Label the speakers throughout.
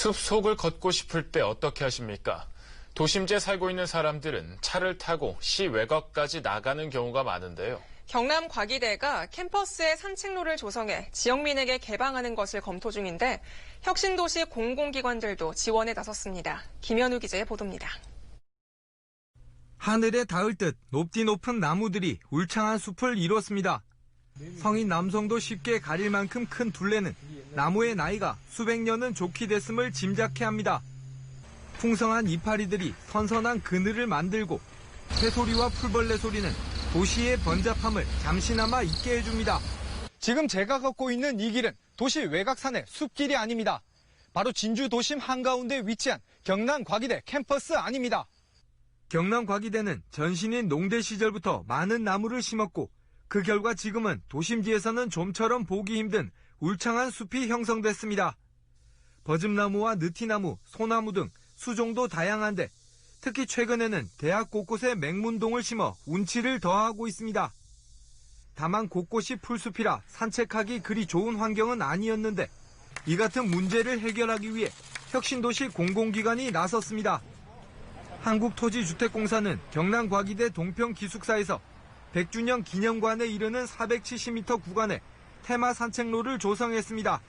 Speaker 1: 숲속을 걷고 싶을 때 어떻게 하십니까? 도심지에 살고 있는 사람들은 차를 타고 시 외곽까지 나가는 경우가 많은데요.
Speaker 2: 경남 과기대가 캠퍼스에 산책로를 조성해 지역민에게 개방하는 것을 검토 중인데 혁신도시 공공기관들도 지원에 나섰습니다. 김현우 기자의 보도입니다.
Speaker 3: 하늘에 닿을 듯 높디 높은 나무들이 울창한 숲을 이뤘습니다. 성인 남성도 쉽게 가릴 만큼 큰 둘레는 나무의 나이가 수백 년은 좋게 됐음을 짐작케 합니다. 풍성한 이파리들이 선선한 그늘을 만들고 새소리와 풀벌레 소리는 도시의 번잡함을 잠시나마 잊게 해줍니다. 지금 제가 걷고 있는 이 길은 도시 외곽산의 숲길이 아닙니다. 바로 진주 도심 한가운데 위치한 경남 과기대 캠퍼스 안입니다. 경남 과기대는 전신인 농대 시절부터 많은 나무를 심었고 그 결과 지금은 도심지에서는 좀처럼 보기 힘든 울창한 숲이 형성됐습니다. 버즘나무와 느티나무, 소나무 등 수종도 다양한데 특히 최근에는 대학 곳곳에 맹문동을 심어 운치를 더하고 있습니다. 다만 곳곳이 풀숲이라 산책하기 그리 좋은 환경은 아니었는데 이 같은 문제를 해결하기 위해 혁신도시 공공기관이 나섰습니다. 한국토지주택공사는 경남과기대 동평기숙사에서 100주년 기념관에 이르는 470m 구간에 테마 산책로를 조성했습니다.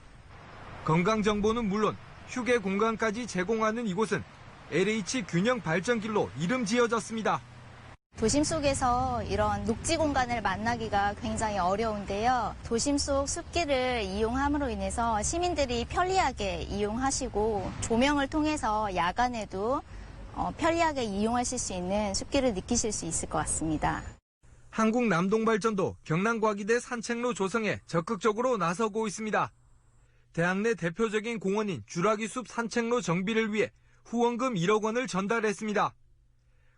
Speaker 3: 건강정보는 물론 휴게 공간까지 제공하는 이곳은 LH 균형 발전길로 이름 지어졌습니다.
Speaker 4: 도심 속에서 이런 녹지 공간을 만나기가 굉장히 어려운데요. 도심 속 숲길을 이용함으로 인해서 시민들이 편리하게 이용하시고 조명을 통해서 야간에도 어, 편리하게 이용하실 수 있는 숲길을 느끼실 수 있을 것 같습니다.
Speaker 3: 한국 남동발전도 경남과기대 산책로 조성에 적극적으로 나서고 있습니다. 대학 내 대표적인 공원인 주라기숲 산책로 정비를 위해 후원금 1억 원을 전달했습니다.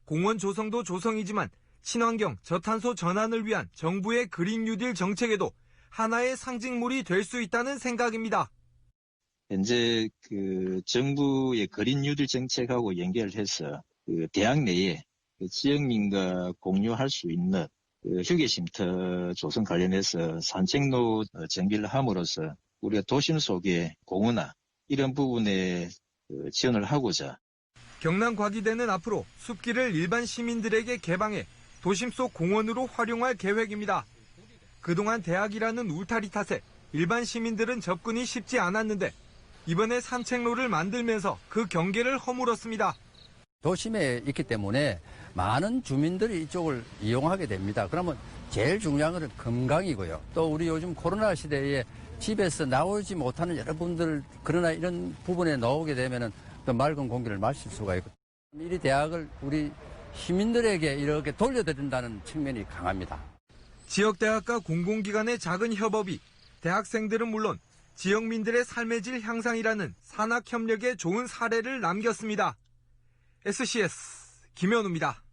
Speaker 3: 공원 조성도 조성이지만 친환경 저탄소 전환을 위한 정부의 그린 뉴딜 정책에도 하나의 상징물이 될 수 있다는 생각입니다.
Speaker 5: 현재 그 정부의 그린 뉴딜 정책하고 연결해서 그 대학 내에 그 지역민과 공유할 수 있는 그 휴게쉼터 조성 관련해서 산책로 정비를 함으로써 우리가 도심 속의 공원화 이런 부분에 그 지원을 하고자
Speaker 3: 경남 과기대는 앞으로 숲길을 일반 시민들에게 개방해 도심 속 공원으로 활용할 계획입니다. 그동안 대학이라는 울타리 탓에 일반 시민들은 접근이 쉽지 않았는데 이번에 산책로를 만들면서 그 경계를 허물었습니다.
Speaker 6: 도심에 있기 때문에 많은 주민들이 이쪽을 이용하게 됩니다. 그러면 제일 중요한 것은 건강이고요. 또 우리 요즘 코로나 시대에 집에서 나오지 못하는 여러분들 그러나 이런 부분에 나오게 되면은 또 맑은 공기를 마실 수가 있고 이 대학을 우리 시민들에게 이렇게 돌려드린다는 측면이 강합니다.
Speaker 3: 지역 대학과 공공기관의 작은 협업이 대학생들은 물론 지역민들의 삶의 질 향상이라는 산학 협력의 좋은 사례를 남겼습니다. SCS 김현우입니다.